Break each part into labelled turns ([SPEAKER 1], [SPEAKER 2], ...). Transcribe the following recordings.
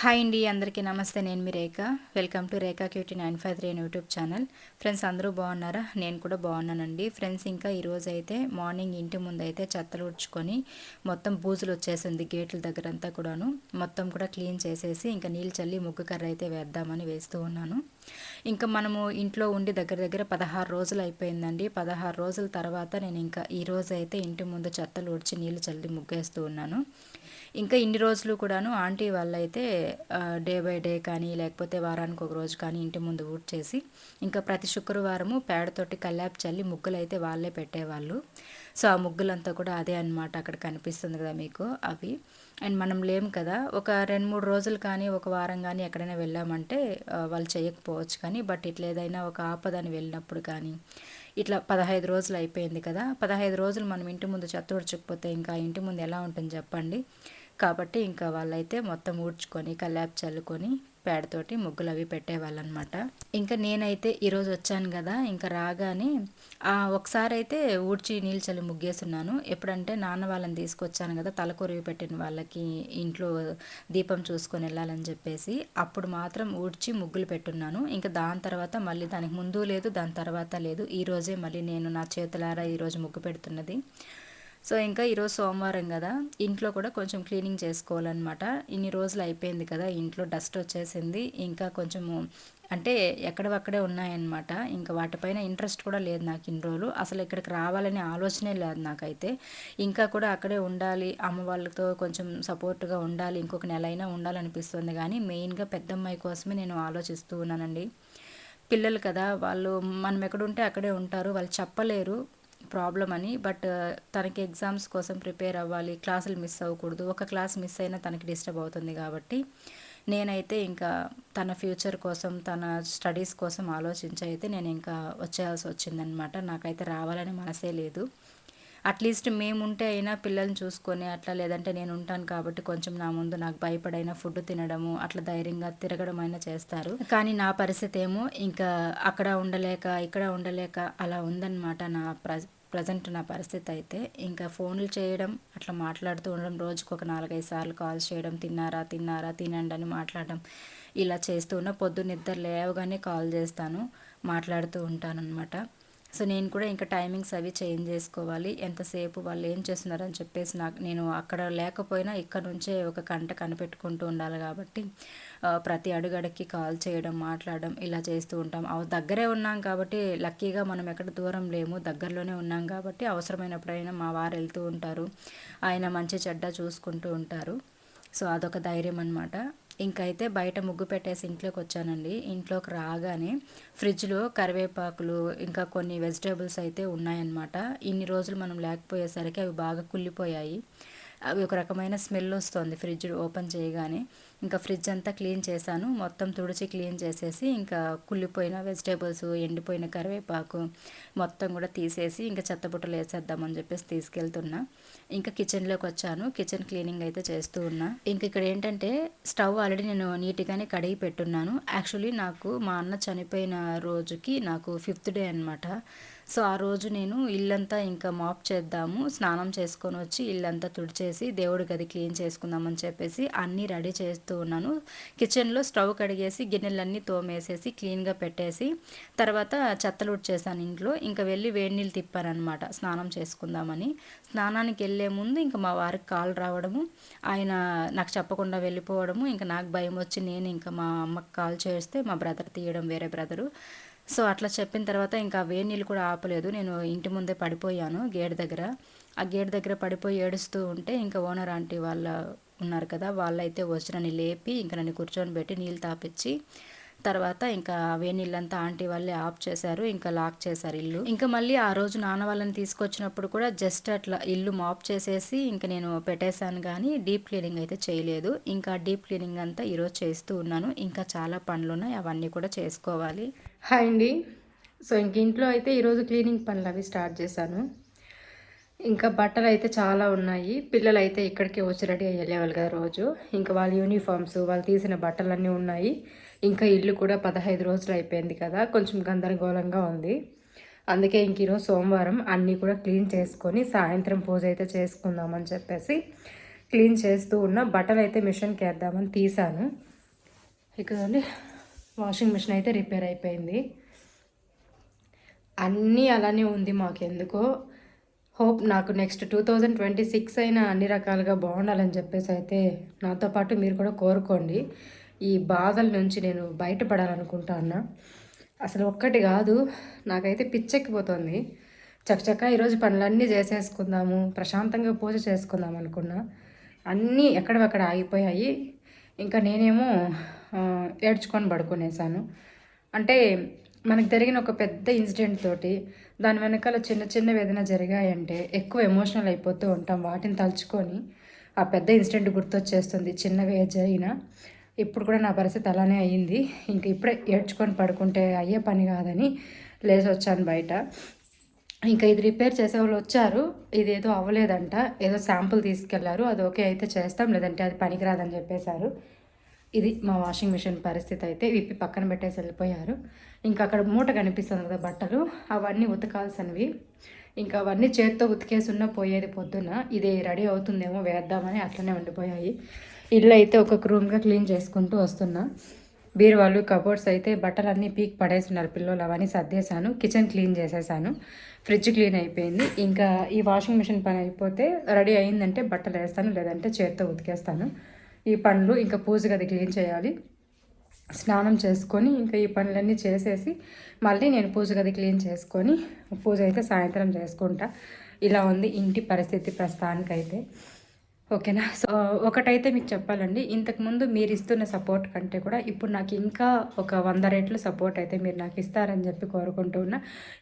[SPEAKER 1] Hi అండి అందరికీ నమస్తే. నేను మీ Rekha. Welcome to Rekha QT nine five three YouTube channel. Friends అందరూ బాగున్నారా? నేను కూడా బాగున్నానండి. ఫ్రెండ్స్ ఇంకా ఈరోజు అయితే మార్నింగ్ ఇంటి ముందు అయితే చెత్తలు ఉడ్చుకొని మొత్తం బూజులు వచ్చేసింది గేట్ల దగ్గర అంతా కూడాను. మొత్తం కూడా క్లీన్ చేసేసి ఇంకా నీళ్ళు చల్లి ముగ్గు కర్ర అయితే వేద్దామని వేస్తూ ఉన్నాను. ఇంకా మనము ఇంట్లో ఉండి దగ్గర దగ్గర పదహారు రోజులు అయిపోయిందండి. పదహారు రోజుల తర్వాత నేను ఇంకా ఈ రోజు అయితే ఇంటి ముందు చెత్తలు ఉడిచి నీళ్ళు చల్లి ముగ్గేస్తూ ఉన్నాను. ఇంకా ఇన్ని రోజులు కూడాను ఆంటీ వాళ్ళైతే డే బై డే కానీ లేకపోతే వారానికి ఒక రోజు కానీ ఇంటి ముందు ఊట్ చేసి ఇంకా ప్రతి శుక్రవారము పేడతోటి కల్లాపు చల్లి ముగ్గులు అయితే వాళ్ళే పెట్టేవాళ్ళు. సో ఆ ముగ్గులంతా కూడా అదే అనమాట అక్కడ కనిపిస్తుంది కదా మీకు అవి. అండ్ మనం లేం కదా ఒక రెండు మూడు రోజులు కానీ ఒక వారం కానీ ఎక్కడైనా వెళ్ళామంటే వాళ్ళు చేయకపోవచ్చు కానీ బట్ ఇట్లా ఏదైనా ఒక ఆపదని వెళ్ళినప్పుడు కానీ ఇట్లా పదహైదు రోజులు అయిపోయింది కదా పదహైదు రోజులు మనం ఇంటి ముందు చెత్త ఉడచకపోతే ఇంకా ఇంటి ముందు ఎలా ఉంటుంది చెప్పండి? కాబట్టి ఇంకా వాళ్ళైతే మొత్తం ఊడ్చుకొని కల్లాపు చల్లుకొని పేడతోటి ముగ్గులు అవి పెట్టేవాళ్ళు అనమాట ఇంకా నేనైతే ఈరోజు వచ్చాను కదా ఇంకా రాగానే ఒకసారి అయితే ఊడ్చి నీళ్ళు చల్లి ముగ్గేస్తున్నాను ఎప్పుడంటే నాన్న వాళ్ళని తీసుకొచ్చాను కదా తలకొరివి పెట్టిన వాళ్ళకి ఇంట్లో దీపం చూసుకొని వెళ్ళాలని చెప్పేసి అప్పుడు మాత్రం ఊడ్చి ముగ్గులు పెట్టున్నాను. ఇంకా దాని తర్వాత మళ్ళీ దానికి ముందు లేదు దాని తర్వాత లేదు. ఈరోజే మళ్ళీ నేను నా చేతులారా ఈరోజు ముగ్గు పెడుతున్నది. సో ఇంకా ఈరోజు సోమవారం కదా ఇంట్లో కూడా కొంచెం క్లీనింగ్ చేసుకోవాలన్నమాట. ఇన్ని రోజులు అయిపోయింది కదా ఇంట్లో డస్ట్ వచ్చేసింది. ఇంకా కొంచెము అంటే ఎక్కడవక్కడే ఉన్నాయన్నమాట. ఇంకా వాటిపైన ఇంట్రెస్ట్ కూడా లేదు నాకు ఇన్ని రోజులు. అసలు ఇక్కడికి రావాలనే ఆలోచనే లేదు నాకైతే. ఇంకా కూడా అక్కడే ఉండాలి అమ్మ వాళ్ళతో కొంచెం సపోర్ట్గా ఉండాలి ఇంకొక నెల అయినా ఉండాలనిపిస్తుంది. కానీ మెయిన్గా పెద్దమ్మాయి కోసమే నేను ఆలోచిస్తూ ఉన్నానండి. పిల్లలు కదా వాళ్ళు మనం ఎక్కడుంటే అక్కడే ఉంటారు వాళ్ళు చెప్పలేరు. ప్రాబ్లం అని బట్ తనకి ఎగ్జామ్స్ కోసం ప్రిపేర్ అవ్వాలి క్లాసులు మిస్ అవ్వకూడదు. ఒక క్లాస్ మిస్ అయినా తనకి డిస్టర్బ్ అవుతుంది కాబట్టి నేనైతే ఇంకా తన ఫ్యూచర్ కోసం తన స్టడీస్ కోసం ఆలోచించి అయితే నేను ఇంకా వచ్చేయాల్సి వచ్చిందనమాట. నాకైతే రావాలని మనసే లేదు. అట్లీస్ట్ మేముంటే అయినా పిల్లల్ని చూసుకొని అట్లా లేదంటే నేను ఉంటాను కాబట్టి కొంచెం నా ముందు నాకు భయపడైనా ఫుడ్ తినడము అట్లా ధైర్యంగా తిరగడం అయినా చేస్తారు. కానీ నా పరిస్థితి ఏమో ఇంకా అక్కడ ఉండలేక ఇక్కడ ఉండలేక అలా ఉందన్నమాట నా ప్ర ప్రజెంట్ నా పరిస్థితి అయితే ఇంకా ఫోన్లు చేయడం అట్లా మాట్లాడుతూ ఉండడం రోజుకు ఒక నాలుగైదు సార్లు కాల్ చేయడం తిన్నారా తిన్నారా తినండి అని మాట్లాడడం ఇలా చేస్తూ ఉన్న పొద్దున్న నిద్ర లేవగానే కాల్ చేస్తాను మాట్లాడుతూ ఉంటానన్నమాట. సో నేను కూడా ఇంకా టైమింగ్స్ అవి చేంజ్ చేసుకోవాలి. ఎంతసేపు వాళ్ళు ఏం చేస్తున్నారని చెప్పేసి నాకు నేను అక్కడ లేకపోయినా ఇక్కడ నుంచే ఒక కంట కనిపెట్టుకుంటూ ఉండాలి కాబట్టి ప్రతి అడుగడకి కాల్ చేయడం మాట్లాడడం ఇలా చేస్తూ ఉంటాం. దగ్గరే ఉన్నాం కాబట్టి లక్కీగా మనం ఎక్కడ దూరం లేము. దగ్గరలోనే ఉన్నాం కాబట్టి అవసరమైనప్పుడైనా మా వారు వెళ్తూ ఉంటారు. ఆయన మంచి చెడ్డ చూసుకుంటూ ఉంటారు. సో అదొక ధైర్యం అనమాట ఇంకైతే బయట ముగ్గు పెట్టేసి ఇంట్లోకి వచ్చానండి. ఇంట్లోకి రాగానే ఫ్రిడ్జ్లో కరివేపాకులు ఇంకా కొన్ని వెజిటేబుల్స్ అయితే ఉన్నాయన్నమాట. ఇన్ని రోజులు మనం లేకపోయేసరికి అవి బాగా కుళ్ళిపోయాయి. అవి ఒక రకమైన స్మెల్ వస్తుంది ఫ్రిడ్జ్ ఓపెన్ చేయగానే. ఇంకా ఫ్రిడ్జ్ అంతా క్లీన్ చేశాను. మొత్తం తుడిచి క్లీన్ చేసేసి ఇంకా కుళ్ళిపోయిన వెజిటేబుల్స్ ఎండిపోయిన కరివేపాకు మొత్తం కూడా తీసేసి ఇంకా చెత్తబుట్టలు వేసేద్దామని చెప్పేసి తీసుకెళ్తున్నా. ఇంకా కిచెన్లోకి వచ్చాను. కిచెన్ క్లీనింగ్ అయితే చేస్తూ ఉన్నా. ఇంక ఇక్కడ ఏంటంటే స్టవ్ ఆల్రెడీ నేను నీట్గానే కడిగి పెట్టున్నాను. యాక్చువల్లీ నాకు మా అన్న చనిపోయిన రోజుకి నాకు ఫిఫ్త్ డే అనమాట సో ఆ రోజు నేను ఇల్లంతా ఇంకా మాప్ చేద్దాము స్నానం చేసుకొని వచ్చి ఇల్లంతా తుడిచేసి దేవుడి గది క్లీన్ చేసుకుందామని చెప్పేసి అన్నీ రెడీ చేస్తూ ఉన్నాను. కిచెన్లో స్టవ్ కడిగేసి గిన్నెలన్నీ తోమేసేసి క్లీన్గా పెట్టేసి తర్వాత చెత్తలు ఉడిచేసాను ఇంట్లో. ఇంకా వెళ్ళి వేడి నీళ్ళు తిప్పాననమాట స్నానం చేసుకుందామని. స్నానానికి వెళ్ళే ముందు ఇంకా మా వారికి కాల్ రావడము ఆయన నాకు చెప్పకుండా వెళ్ళిపోవడము ఇంకా నాకు భయం వచ్చి నేను ఇంకా మా అమ్మకి కాల్ చేస్తే మా బ్రదర్ తీయడం వేరే బ్రదరు. సో అట్లా చెప్పిన తర్వాత ఇంకా వేడి నీళ్ళు కూడా ఆపలేదు. నేను ఇంటి ముందే పడిపోయాను గేట్ దగ్గర. ఆ గేట్ దగ్గర పడిపోయి ఏడుస్తూ ఉంటే ఇంకా ఓనర్ ఆంటీ వాళ్ళ ఉన్నారు కదా వాళ్ళైతే వచ్చి నన్ను లేపి ఇంకా నన్ను కూర్చొని పెట్టి నీళ్ళు తాపించి తర్వాత ఇంకా వేనీళ్ళంతా ఆంటీ వాళ్ళే ఆఫ్ చేశారు ఇంకా లాక్ చేశారు ఇల్లు. ఇంకా మళ్ళీ ఆ రోజు నాన్న వాళ్ళని తీసుకొచ్చినప్పుడు కూడా జస్ట్ అట్లా ఇల్లు మాప్ చేసేసి ఇంకా నేను పెట్టేశాను కానీ డీప్ క్లీనింగ్ అయితే చేయలేదు. ఇంకా డీప్ క్లీనింగ్ అంతా ఈరోజు చేస్తూ ఉన్నాను. ఇంకా చాలా పనులు ఉన్నాయి అవన్నీ కూడా చేసుకోవాలి. హాయ్ అండి. సో ఇంక ఇంట్లో అయితే ఈరోజు క్లీనింగ్ పనులు అవి స్టార్ట్ చేశాను. ఇంకా బట్టలు అయితే చాలా ఉన్నాయి. పిల్లలు అయితే ఇక్కడికి వచ్చి రెడీ అయ్యి వెళ్ళేవాళ్ళు కదా రోజు. ఇంకా వాళ్ళ యూనిఫామ్స్ వాళ్ళు తీసిన బట్టలన్నీ ఉన్నాయి. ఇంకా ఇల్లు కూడా పదహైదు రోజులు అయిపోయింది కదా. కొంచెం గందరగోళంగా ఉంది. అందుకే ఇంక ఈరోజు సోమవారం అన్నీ కూడా క్లీన్ చేసుకొని సాయంత్రం పూజ అయితే చేసుకుందామని చెప్పేసి క్లీన్ చేస్తూ ఉన్న బట్టలు అయితే మిషన్కి వేద్దామని తీసాను ఇక్కడ వాషింగ్ మిషన్ అయితే రిపేర్ అయిపోయింది. అన్నీ అలానే ఉంది మాకు ఎందుకో హోప్ నాకు next two thousand twenty six అయినా అన్ని రకాలుగా బాగుండాలని చెప్పేసి అయితే నాతో పాటు మీరు కూడా కోరుకోండి. ఈ బాధల నుంచి నేను బయటపడాలనుకుంటా అసలు ఒక్కటి కాదు నాకైతే పిచ్చెక్కిపోతుంది. చక్కచక్క ఈరోజు పనులన్నీ చేసేసుకుందాము ప్రశాంతంగా పూజ చేసుకుందాం అనుకున్నా. అన్నీ ఎక్కడవక్కడ ఆగిపోయాయి. ఇంకా నేనేమో ఏడ్చుకొని పడుకునేసాను. అంటే మనకు జరిగిన ఒక పెద్ద ఇన్సిడెంట్ తోటి దాని వెనకాల చిన్న చిన్న వేదన జరిగాయంటే ఎక్కువ ఎమోషనల్ అయిపోతూ ఉంటాం. వాటిని తలుచుకొని ఆ పెద్ద ఇన్సిడెంట్ గుర్తొచ్చేస్తుంది. చిన్నగా జరిగిన ఇప్పుడు కూడా నా పరిస్థితి అలానే అయ్యింది ఇంక ఇప్పుడే ఏడ్చుకొని పడుకుంటే అయ్యే పని కాదని లేచి వచ్చాను బయట. ఇంకా ఇది రిపేర్ చేసే వాళ్ళు వచ్చారు. ఇది ఏదో అవ్వలేదంట. ఏదో శాంపుల్ తీసుకెళ్ళారు. అది ఓకే అయితే చేస్తాం. లేదంటే అది పనికిరాదని చెప్పేశారు. ఇది మా వాషింగ్ మిషన్ పరిస్థితి అయితే విప్పి పక్కన పెట్టేసి వెళ్ళిపోయారు. ఇంకా అక్కడ మూట కనిపిస్తుంది కదా బట్టలు. అవన్నీ ఉతకాల్సినవి. ఇంకా అవన్నీ చేత్తో ఉతికేసి ఉన్న పోయేది పొద్దున్న ఇది రెడీ అవుతుందేమో వేద్దామని అట్లనే ఉండిపోయాయి. ఇల్లు అయితే ఒక్కొక్క రూమ్గా క్లీన్ చేసుకుంటూ వస్తున్నా. బీరువాళ్ళు కబోర్డ్స్ అయితే బట్టలన్నీ పీక్ పడేస్తున్నారు పిల్లలు. అవన్నీ సర్దేశాను. కిచెన్ క్లీన్ చేసేసాను ఫ్రిడ్జ్ క్లీన్ అయిపోయింది. ఇంకా ఈ వాషింగ్ మిషన్ పని అయిపోతే రెడీ అయిందంటే బట్టలు వేస్తాను లేదంటే చేత్తో ఉతికేస్తాను. ఈ పనులు ఇంకా పూజ గది క్లీన్ చేయాలి. స్నానం చేసుకొని ఇంకా ఈ పనులన్నీ చేసేసి మళ్ళీ నేను పూజ గది క్లీన్ చేసుకొని పూజ అయితే సాయంత్రం చేసుకుంటా. ఇలా ఉంది ఇంటి పరిస్థితి ప్రస్తుతానికైతే. ఓకేనా? సో ఒకటైతే మీకు చెప్పాలండి. ఇంతకుముందు మీరు ఇస్తున్న సపోర్ట్ కంటే కూడా ఇప్పుడు నాకు ఇంకా ఒక వంద రేట్లు సపోర్ట్ అయితే మీరు నాకు ఇస్తారని చెప్పి కోరుకుంటూ ఉన్నా.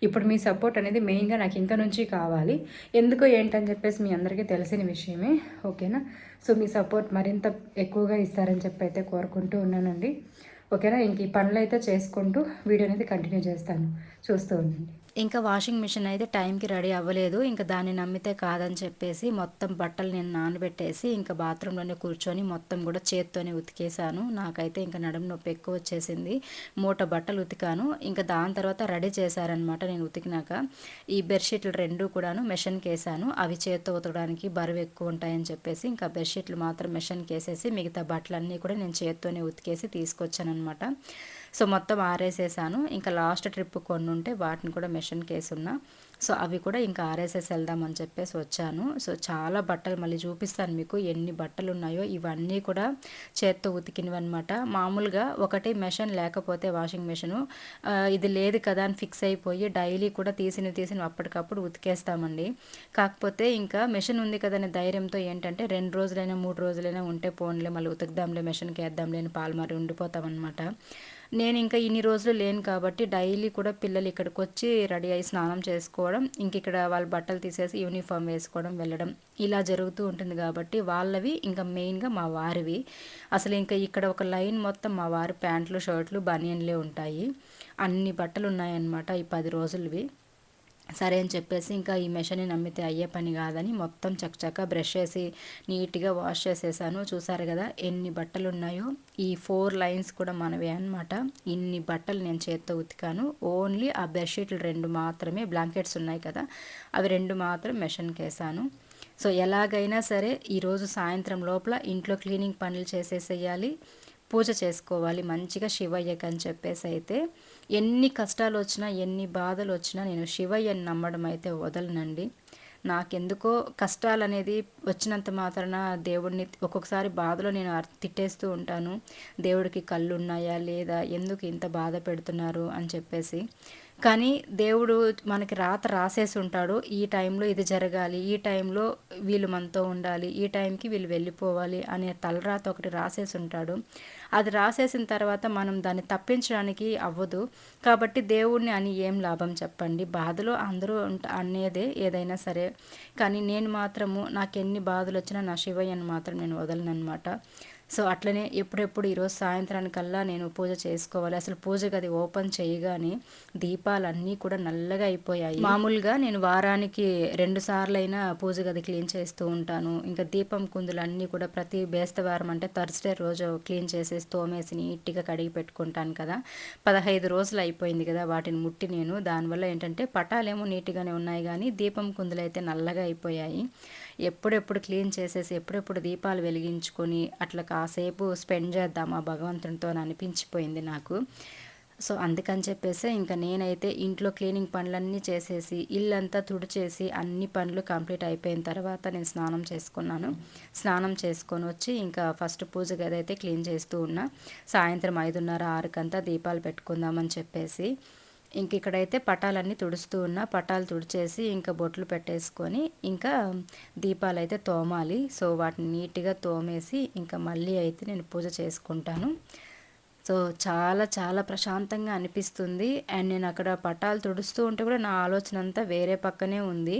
[SPEAKER 1] ఇప్పుడు మీ సపోర్ట్ అనేది మెయిన్గా నాకు ఇంకా నుంచి కావాలి. ఎందుకు ఏంటని చెప్పేసి మీ అందరికీ తెలిసిన విషయమే. ఓకేనా? సో మీ సపోర్ట్ మరింత ఎక్కువగా ఇస్తారని చెప్పి అయితే కోరుకుంటూ ఉన్నానండి. ఓకేనా? ఇంక ఈ పనులు అయితే చేసుకుంటూ వీడియో అనేది కంటిన్యూ చేస్తాను. చూస్తూ ఉండండి. ఇంకా వాషింగ్ మిషన్ అయితే టైంకి రెడీ అవ్వలేదు. ఇంకా దాన్ని నమ్మితే కాదని చెప్పేసి మొత్తం బట్టలు నేను నానబెట్టేసి ఇంకా బాత్రూంలోనే కూర్చొని మొత్తం కూడా చేత్తోనే ఉతికేసాను నాకైతే ఇంకా నడుము నొప్పి ఎక్కువ వచ్చేసింది. మూట బట్టలు ఉతికాను. ఇంకా దాని తర్వాత రెడీ చేశారనమాట నేను ఉతికినాక. ఈ బెడ్షీట్లు రెండు కూడాను మెషన్కి వేసాను అవి చేత్తో ఉతకడానికి బరువు ఎక్కువ ఉంటాయని చెప్పేసి ఇంకా బెడ్షీట్లు మాత్రం మెషన్కి వేసేసి మిగతా బట్టలన్నీ కూడా నేను చేత్తోనే ఉతికేసి తీసుకొచ్చాను అనమాట సో మొత్తం ఆరేసేసాను. ఇంకా లాస్ట్ ట్రిప్ కొన్ని ఉంటే వాటిని కూడా మెషిన్ కేసున్నా. సో అవి కూడా ఇంకా ఆర్ఎస్ఎస్ వెళ్దామని చెప్పేసి వచ్చాను. సో చాలా బట్టలు మళ్ళీ చూపిస్తాను మీకు ఎన్ని బట్టలు ఉన్నాయో ఇవన్నీ కూడా చేత్తో ఉతికినవి అనమాట మామూలుగా ఒకటి మెషిన్ లేకపోతే వాషింగ్ మెషిన్ ఇది లేదు కదా అని ఫిక్స్ అయిపోయి డైలీ కూడా తీసిన తీసిన అప్పటికప్పుడు ఉతికేస్తామండి. కాకపోతే ఇంకా మెషిన్ ఉంది కదనే ధైర్యంతో ఏంటంటే రెండు రోజులైనా మూడు రోజులైనా ఉంటే పోన్లే మళ్ళీ ఉతుకుదాంలే మెషిన్కి వేద్దాంలే అని పాల్మారి ఉండిపోతామన్నమాట. నేను ఇంకా ఇన్ని రోజులు లేను కాబట్టి డైలీ కూడా పిల్లలు ఇక్కడికి వచ్చి రెడీ అయ్యి స్నానం చేసుకోవడం ఇంక ఇక్కడ వాళ్ళ బట్టలు తీసేసి యూనిఫామ్ వేసుకోవడం వెళ్ళడం ఇలా జరుగుతూ ఉంటుంది కాబట్టి వాళ్ళవి ఇంకా మెయిన్గా మా వారివి. అసలు ఇంకా ఇక్కడ ఒక లైన్ మొత్తం మా వారి ప్యాంట్లు షర్ట్లు బనియన్లే ఉంటాయి. అన్ని బట్టలు ఉన్నాయన్నమాట ఈ పది రోజులవి. సరే అని చెప్పేసి ఇంకా ఈ మెషిన్ని నమ్మితే అయ్యే పని కాదని మొత్తం చక్కచక్క బ్రష్ చేసి నీట్గా వాష్ చేసేసాను. చూసారు కదా ఎన్ని బట్టలు ఉన్నాయో ఈ ఫోర్ లైన్స్ కూడా మనవే అనమాట ఇన్ని బట్టలు నేను చేత్తో ఉతికాను. ఓన్లీ ఆ బెడ్షీట్లు రెండు మాత్రమే బ్లాంకెట్స్ ఉన్నాయి కదా అవి రెండు మాత్రం మెషిన్కి వేసాను. సో ఎలాగైనా సరే ఈరోజు సాయంత్రం లోపల ఇంట్లో క్లీనింగ్ పనులు చేసేసేయాలి. పూజ చేసుకోవాలి మంచిగా శివయ్యకి అని చెప్పేసి అయితే ఎన్ని కష్టాలు వచ్చినా ఎన్ని బాధలు వచ్చినా నేను శివయ్యని నమ్మడం అయితే వదలనండి. నాకెందుకో కష్టాలు అనేది వచ్చినంత మాత్రాన దేవుడిని ఒక్కొక్కసారి బాధలో నేను తిట్టేస్తూ ఉంటాను. దేవుడికి కళ్ళు ఉన్నాయా లేదా ఎందుకు ఇంత బాధ పెడుతున్నారు అని చెప్పేసి. కానీ దేవుడు మనకి రాత రాసేసి ఉంటాడు ఈ టైంలో ఇది జరగాలి ఈ టైంలో వీళ్ళు మనతో ఉండాలి ఈ టైంకి వీళ్ళు వెళ్ళిపోవాలి అనే తలరాత ఒకటి రాసేసి ఉంటాడు అది రాసేసిన తర్వాత మనం దాన్ని తప్పించడానికి అవ్వదు. కాబట్టి దేవుడిని అని ఏం లాభం చెప్పండి. బాధలో అందరూ అనేదే ఏదైనా సరే. కానీ నేను మాత్రము నాకు ఎన్ని బాధలు వచ్చినా నా శివయ్యను మాత్రం నేను వదలనమాట సో అట్లనే ఎప్పుడెప్పుడు ఈరోజు సాయంత్రానికల్లా నేను పూజ చేసుకోవాలి. అసలు పూజ గది ఓపెన్ చేయగానే దీపాలన్నీ కూడా నల్లగా అయిపోయాయి. మామూలుగా నేను వారానికి రెండు సార్లు అయినా పూజ గది క్లీన్ చేస్తూ ఉంటాను. ఇంకా దీపం కుందులు అన్నీ కూడా ప్రతి బేస్తవారం అంటే థర్స్డే రోజు క్లీన్ చేసేసి తోమేసి నీట్గా కడిగి పెట్టుకుంటాను కదా. పదహైదు రోజులు అయిపోయింది కదా వాటిని ముట్టి నేను. దానివల్ల ఏంటంటే పటాలేమో నీట్గానే ఉన్నాయి కానీ దీపం కుందులు అయితే నల్లగా అయిపోయాయి. ఎప్పుడెప్పుడు క్లీన్ చేసేసి ఎప్పుడెప్పుడు దీపాలు వెలిగించుకొని అట్లా కాసేపు స్పెండ్ చేద్దామా భగవంతునితో అనిపించిపోయింది నాకు. సో అందుకని చెప్పేసి ఇంకా నేనైతే ఇంట్లో క్లీనింగ్ పనులన్నీ చేసేసి ఇల్లంతా తుడిచేసి అన్ని పనులు కంప్లీట్ అయిపోయిన తర్వాత నేను స్నానం చేసుకున్నాను. స్నానం చేసుకొని వచ్చి ఇంకా ఫస్ట్ పూజ గది అయితే క్లీన్ చేస్తూ ఉన్నా. సాయంత్రం ఐదున్నర ఆరుకంతా దీపాలు పెట్టుకుందామని చెప్పేసి ఇంక ఇక్కడైతే పటాలన్నీ తుడుస్తూ ఉన్నా పటాలు తుడిచేసి ఇంకా బొట్లు పెట్టేసుకొని ఇంకా దీపాలు అయితే తోమాలి. సో వాటిని నీట్గా తోమేసి ఇంకా మళ్ళీ అయితే నేను పూజ చేసుకుంటాను. సో చాలా చాలా ప్రశాంతంగా అనిపిస్తుంది. అండ్ నేను అక్కడ పటాలు తుడుస్తూ ఉంటే కూడా నా ఆలోచన అంతా వేరే పక్కనే ఉంది.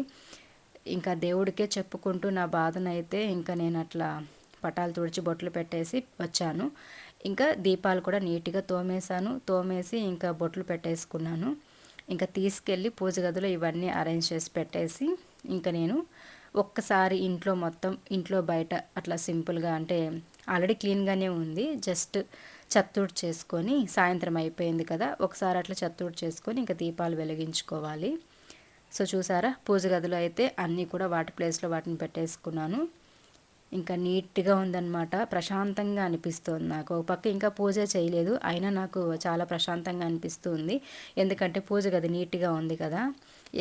[SPEAKER 1] ఇంకా దేవుడికే చెప్పుకుంటూ నా బాధనైతే ఇంకా నేను అట్లా పటాలు తుడిచి బొట్లు పెట్టేసి వచ్చాను. ఇంకా దీపాలు కూడా నీట్గా తోమేశాను. తోమేసి ఇంకా బొట్లు పెట్టేసుకున్నాను. ఇంకా తీసుకెళ్ళి పూజ గదిలో ఇవన్నీ అరేంజ్ చేసి పెట్టేసి ఇంకా నేను ఒక్కసారి ఇంట్లో మొత్తం ఇంట్లో బయట అట్లా సింపుల్గా అంటే ఆల్రెడీ క్లీన్గానే ఉంది. జస్ట్ చత్తూడు చేసుకొని సాయంత్రం అయిపోయింది కదా ఒకసారి అట్లా చత్తూడు చేసుకొని ఇంకా దీపాలు వెలిగించుకోవాలి. సో చూసారా పూజ గదిలో అయితే అన్నీ కూడా వాటి ప్లేస్లో వాటిని పెట్టేసుకున్నాను. ఇంకా నీట్గా ఉందన్నమాట. ప్రశాంతంగా అనిపిస్తుంది నాకు. ఒక పక్క ఇంకా పూజ చేయలేదు. అయినా నాకు చాలా ప్రశాంతంగా అనిపిస్తుంది. ఎందుకంటే పూజ గది నీట్గా ఉంది కదా.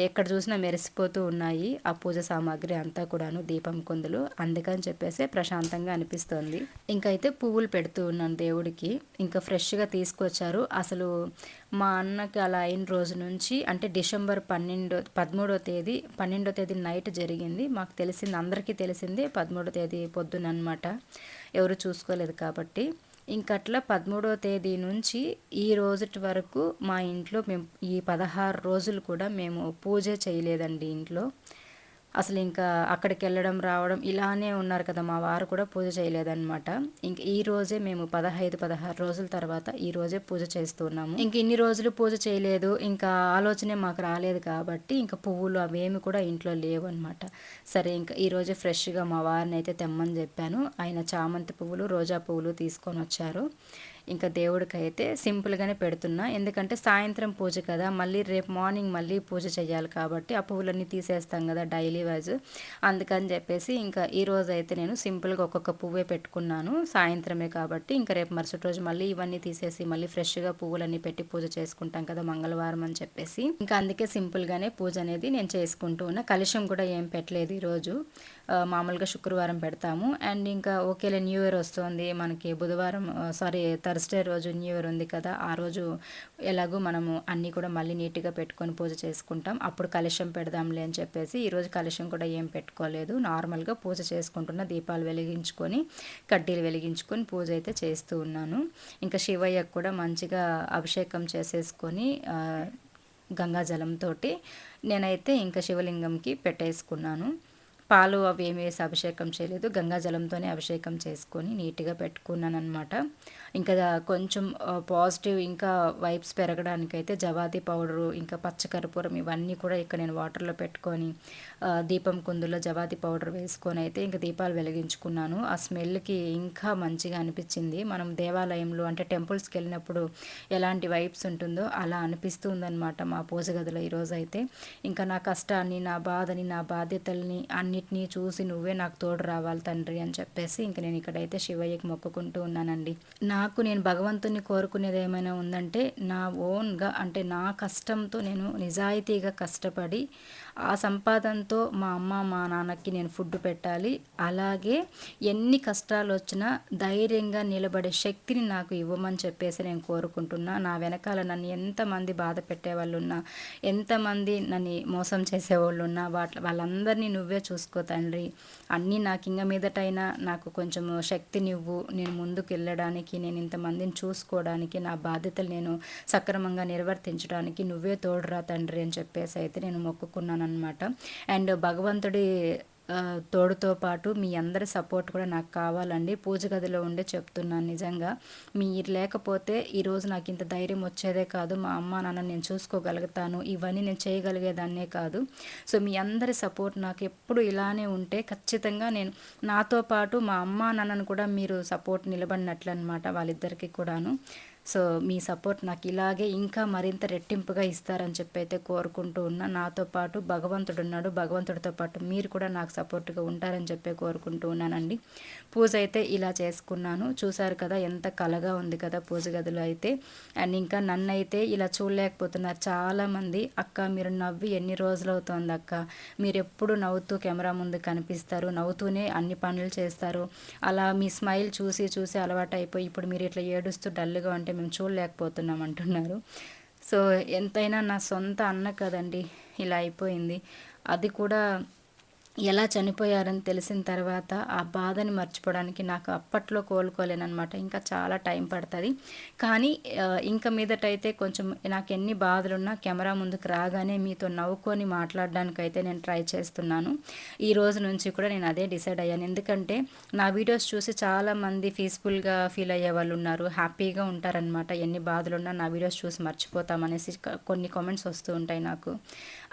[SPEAKER 1] ఎక్కడ చూసినా మెరిసిపోతూ ఉన్నాయి. ఆ పూజ సామాగ్రి అంతా కూడాను దీపం కుందులు. అందుకని చెప్పేసి ప్రశాంతంగా అనిపిస్తుంది. అయితే పువ్వులు పెడుతూ ఉన్నాను దేవుడికి. ఇంకా ఫ్రెష్గా తీసుకొచ్చారు. అసలు మా అన్నకి అలా అయిన రోజు నుంచి అంటే డిసెంబర్ పన్నెండో పదమూడో తేదీ పన్నెండో తేదీ నైట్ జరిగింది. మాకు తెలిసింది అందరికీ తెలిసింది పదమూడో తేదీ పొద్దున అనమాట ఎవరు చూసుకోలేదు కాబట్టి. ఇంకట్లా పదమూడవ తేదీ నుంచి ఈ రోజుటి వరకు మా ఇంట్లో మేము ఈ పదహారు రోజులు కూడా మేము పూజ చేయలేదండి ఇంట్లో. అసలు ఇంకా అక్కడికి వెళ్ళడం రావడం ఇలానే ఉన్నారు కదా మా వారు కూడా పూజ చేయలేదన్నమాట. ఇంక ఈ రోజే మేము పదహైదు పదహారు రోజుల తర్వాత ఈ రోజే పూజ చేస్తున్నాము ఇంక ఇన్ని రోజులు పూజ చేయలేదు ఇంకా ఆలోచనే మాకు రాలేదు కాబట్టి ఇంకా పువ్వులు అవేమి కూడా ఇంట్లో లేవు అనమాట సరే ఇంకా ఈ రోజే ఫ్రెష్గా మా వారిని అయితే తెమ్మని చెప్పాను. ఆయన చామంతి పువ్వులు రోజా పువ్వులు తీసుకొని వచ్చారు. ఇంకా దేవుడికైతే సింపుల్గానే పెడుతున్నా. ఎందుకంటే సాయంత్రం పూజ కదా మళ్ళీ రేపు మార్నింగ్ మళ్ళీ పూజ చేయాలి కాబట్టి ఆ పువ్వులన్నీ తీసేస్తాం కదా డైలీ వైజ్. అందుకని చెప్పేసి ఇంకా ఈ రోజు అయితే నేను సింపుల్గా ఒక్కొక్క పువ్వే పెట్టుకున్నాను సాయంత్రమే కాబట్టి. ఇంకా రేపు మరుసటి రోజు మళ్ళీ ఇవన్నీ తీసేసి మళ్ళీ ఫ్రెష్గా పువ్వులన్నీ పెట్టి పూజ చేసుకుంటాం కదా మంగళవారం అని చెప్పేసి. ఇంకా అందుకే సింపుల్గానే పూజ అనేది నేను చేసుకుంటూ ఉన్నా. కలుషం కూడా ఏం పెట్టలేదు ఈరోజు. మామూలుగా శుక్రవారం పెడతాము. అండ్ ఇంకా ఓకేలే న్యూ ఇయర్ వస్తుంది. మనకి బుధవారం సారీ థర్స్డే రోజు న్యూ ఇయర్ ఉంది కదా ఆ రోజు ఎలాగో మనము అన్నీ కూడా మళ్ళీ నీట్గా పెట్టుకొని పూజ చేసుకుంటాం. అప్పుడు కలుష్యం పెడదాంలే అని చెప్పేసి ఈరోజు కలుష్యం కూడా ఏం పెట్టుకోలేదు. నార్మల్గా పూజ చేసుకుంటున్న దీపాలు వెలిగించుకొని కడ్డీలు వెలిగించుకొని పూజ అయితే చేస్తూ ఉన్నాను. ఇంకా శివయ్యకు కూడా మంచిగా అభిషేకం చేసేసుకొని గంగాజలంతో నేనైతే ఇంకా శివలింగంకి పెట్టేసుకున్నాను. పాలు అవి ఏమి వేసి అభిషేకం చేయలేదు. గంగాజలంతోనే అభిషేకం చేసుకొని నీట్గా పెట్టుకున్నాను అనమాట ఇంకా కొంచెం పాజిటివ్ ఇంకా వైబ్స్ పెరగడానికైతే జవాతి పౌడరు ఇంకా పచ్చకర్పూరం ఇవన్నీ కూడా ఇక్కడ నేను వాటర్లో పెట్టుకొని దీపం కుందులో జవాతి పౌడర్ వేసుకొని అయితే ఇంకా దీపాలు వెలిగించుకున్నాను. ఆ స్మెల్కి ఇంకా మంచిగా అనిపించింది. మనం దేవాలయంలో అంటే టెంపుల్స్కి వెళ్ళినప్పుడు ఎలాంటి వైబ్స్ ఉంటుందో అలా అనిపిస్తుందన్నమాట మా పూజ గదిలో ఈరోజు అయితే ఇంకా నా కష్టాన్ని నా బాధని నా బాధ్యతల్ని అన్ని అన్నిటినీ చూసి నువ్వే నాకు తోడు రావాలి తండ్రి అని చెప్పేసి ఇంక నేను ఇక్కడైతే శివయ్యకి మొక్కుకుంటూ ఉన్నానండి. నాకు నేను భగవంతుని కోరుకునేది ఏమైనా ఉందంటే నా ఓన్గా అంటే నా కష్టంతో నేను నిజాయితీగా కష్టపడి ఆ సంపాదనతో మా అమ్మ మా నాన్నకి నేను ఫుడ్ పెట్టాలి. అలాగే ఎన్ని కష్టాలు వచ్చినా ధైర్యంగా నిలబడే శక్తిని నాకు ఇవ్వమని చెప్పేసి నేను కోరుకుంటున్నా. నా వెనకాల నన్ను ఎంతమంది బాధ పెట్టేవాళ్ళు ఉన్నా ఎంతమంది నన్ను మోసం చేసేవాళ్ళు ఉన్నా వాటి వాళ్ళందరినీ నువ్వే చూసుకో తండ్రి. అన్నీ నాకు ఇంక మీదటైనా నాకు కొంచెం శక్తినివ్వు. నేను ముందుకు వెళ్ళడానికి నేను ఇంతమందిని చూసుకోవడానికి నా బాధ్యతలు నేను సక్రమంగా నిర్వర్తించడానికి నువ్వే తోడురా తండ్రి అని చెప్పేసి అయితే నేను మొక్కుకున్నాను అనమాట అండ్ భగవంతుడి తోడుతో పాటు మీ అందరి సపోర్ట్ కూడా నాకు కావాలండి. పూజ గదిలో ఉండే చెప్తున్నాను నిజంగా. మీరు లేకపోతే ఈరోజు నాకు ఇంత ధైర్యం వచ్చేదే కాదు. మా అమ్మ నాన్న నేను చూసుకోగలుగుతాను. ఇవన్నీ నేను చేయగలిగేదాన్నే కాదు. సో మీ అందరి సపోర్ట్ నాకు ఎప్పుడు ఇలానే ఉంటే ఖచ్చితంగా నేను నాతో పాటు మా అమ్మ నాన్నను కూడా మీరు సపోర్ట్ నిలబడినట్లు అనమాట వాళ్ళిద్దరికీ కూడాను. సో మీ సపోర్ట్ నాకు ఇలాగే ఇంకా మరింత రెట్టింపుగా ఇస్తారని చెప్పి అయితే కోరుకుంటూ ఉన్నా. నాతో పాటు భగవంతుడు ఉన్నాడు భగవంతుడితో పాటు మీరు కూడా నాకు సపోర్ట్గా ఉంటారని చెప్పి కోరుకుంటూ ఉన్నానండి. పూజ అయితే ఇలా చేసుకున్నాను. చూసారు కదా ఎంత కలగా ఉంది కదా పూజ గదిలో అయితే. అండ్ ఇంకా నన్ను అయితే ఇలా చూడలేకపోతున్నారు. చాలామంది అక్క మీరు నవ్వి ఎన్ని రోజులు అవుతుంది అక్క? మీరు ఎప్పుడు నవ్వుతూ కెమెరా ముందు కనిపిస్తారు. నవ్వుతూనే అన్ని పనులు చేస్తారు. అలా మీ స్మైల్ చూసి చూసి అలవాటు అయిపోయి ఇప్పుడు మీరు ఇట్లా ఏడుస్తూ డల్గా ఉంటే మేము చూడలేకపోతున్నాం అంటున్నారు. సో ఎంతైనా నా సొంత అన్న కదండి ఇలా అయిపోయింది. అది కూడా ఎలా చనిపోయారని తెలిసిన తర్వాత ఆ బాధని మర్చిపోవడానికి నాకు అప్పట్లో కోలుకోలేనమాట ఇంకా చాలా టైం పడుతుంది. కానీ ఇంకా మీదటైతే కొంచెం నాకు ఎన్ని బాధలున్నా కెమెరా ముందుకు రాగానే మీతో నవ్వుకొని మాట్లాడడానికైతే నేను ట్రై చేస్తున్నాను. ఈ రోజు నుంచి కూడా నేను అదే డిసైడ్ అయ్యాను. ఎందుకంటే నా వీడియోస్ చూసి చాలామంది పీస్ఫుల్గా ఫీల్ అయ్యే వాళ్ళు ఉన్నారు. హ్యాపీగా ఉంటారనమాట ఎన్ని బాధలున్నా నా వీడియోస్ చూసి మర్చిపోతామనేసి కొన్ని కామెంట్స్ వస్తూ ఉంటాయి నాకు.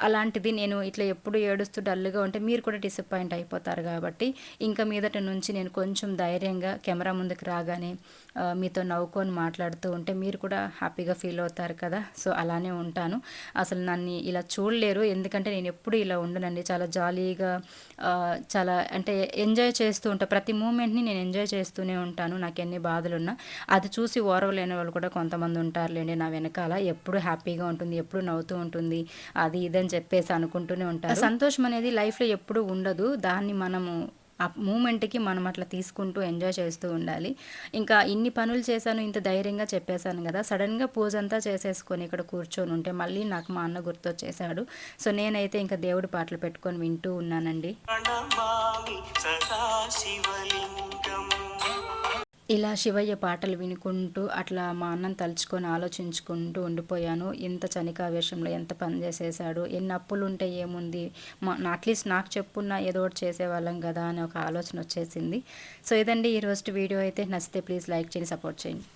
[SPEAKER 1] అలాంటిది నేను ఇట్లా ఎప్పుడు ఏడుస్తూ డల్గా ఉంటే మీరు కూడా డిసప్పాయింట్ అయిపోతారు కాబట్టి ఇంకా మీదట నుంచి నేను కొంచెం ధైర్యంగా కెమెరా ముందుకు రాగానే మీతో నవ్వుకొని మాట్లాడుతూ ఉంటే మీరు కూడా హ్యాపీగా ఫీల్ అవుతారు కదా. సో అలానే ఉంటాను. అసలు నన్ను ఇలా చూడలేరు. ఎందుకంటే నేను ఎప్పుడు ఇలా ఉండనండి. చాలా జాలీగా చాలా అంటే ఎంజాయ్ చేస్తూ ఉంటాను ప్రతి మూమెంట్ని నేను ఎంజాయ్ చేస్తూనే ఉంటాను. నాకు ఎన్ని బాధలు ఉన్నా అది చూసి ఓరవలేని వాళ్ళు కూడా కొంతమంది ఉంటారులేండి నా వెనకాల. ఎప్పుడు హ్యాపీగా ఉంటుంది ఎప్పుడు నవ్వుతూ ఉంటుంది. అది ఇదని చెప్పేసి అనుకుంటూనే ఉంటారు. సంతోషం అనేది లైఫ్లో ఎప్పుడు ఉండదు. దాన్ని మనము ఆ మూమెంట్కి మనం అట్లా తీసుకుంటూ ఎంజాయ్ చేస్తూ ఉండాలి. ఇంకా ఇన్ని పనులు చేశాను ఇంత ధైర్యంగా చెప్పేశాను కదా సడన్గా పూజ అంతా చేసేసుకొని ఇక్కడ కూర్చొని ఉంటే మళ్ళీ నాకు మా అన్న గుర్తొచ్చేసాడు. సో నేనైతే ఇంకా దేవుడి పాటలు పెట్టుకొని వింటూ ఉన్నానండి. ఇలా శివయ్య పాటలు వినుకుంటూ అట్లా మా అన్నం తలుచుకొని ఆలోచించుకుంటూ ఉండిపోయాను. ఎంత చనికావేశంలో ఎంత పని చేసేసాడు ఎన్ని అప్పులు ఉంటే ఏముంది? మా అట్లీస్ట్ నాకు చెప్పున్నా ఏదో ఒకటి చేసేవాళ్ళం కదా అని ఒక ఆలోచన వచ్చేసింది. సో ఇదండి ఈరోజు వీడియో అయితే. నచ్చితే ప్లీజ్ లైక్ చేయండి సపోర్ట్ చేయండి.